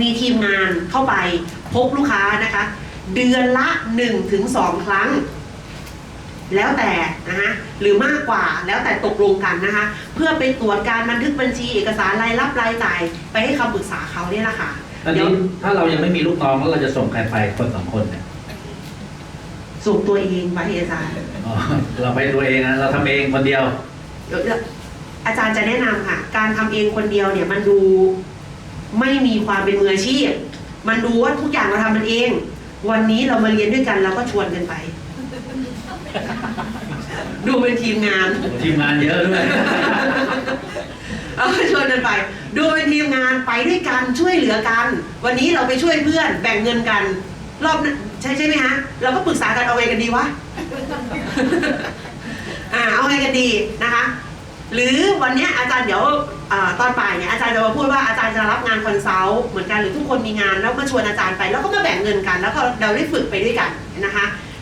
มีทีมงานเข้าไปพบลูกค้านะคะ เดือนละ1ถึง2ครั้ง แล้วแต่นะคะหรือมากกว่าแล้วแต่ตกลงกันนะคะ เพื่อไปตรวจการบันทึกบัญชีเอกสารรายรับรายจ่าย ไปให้คำปรึกษาเขาเนี่ยแหละค่ะตอนเดี๋ยวนี้ถ้าเรายังไม่มีลูกน้องแล้วเราจะส่งใครไปคนสองคนเนี่ยส่งตัวเองไปอาจารย์ อ๋อเราไปตัวเองนะเราทำเองคนเดียวเดี๋ยว เดี๋ยวอาจารย์จะแนะนำค่ะ การทำเองคนเดียวเนี่ยมันดูไม่มีความเป็นมืออาชีพ มันดูว่าทุกอย่างเราทำมันเอง วันนี้เรามาเรียนด้วยกันเราก็ชวนกันไป ดูเป็นทีมงาน ทีมงานเยอะด้วยเอาชวนกันไป ดูเป็นทีมงานไปด้วยกันช่วยเหลือกัน วันนี้เราไปช่วยเพื่อนแบ่งเงินกัน รอบหน้าใช่ใช่ไหมฮะเราก็ปรึกษากันเอาไงกันดีวะอ่าเอาไงกันดีนะคะ หรือวันนี้อาจารย์เดี๋ยวอตอนบ่ายเนี่ยอาจารย์จะมาพูดว่าอาจารย์จะรับงานคอนซัลท์เหมือนกันหรือทุกคนมีงานแล้วก็ชวนอาจารย์ไป แล้วก็มาแบ่งเงินกัน แล้วก็เราได้ฝึกไปด้วยกันนะคะ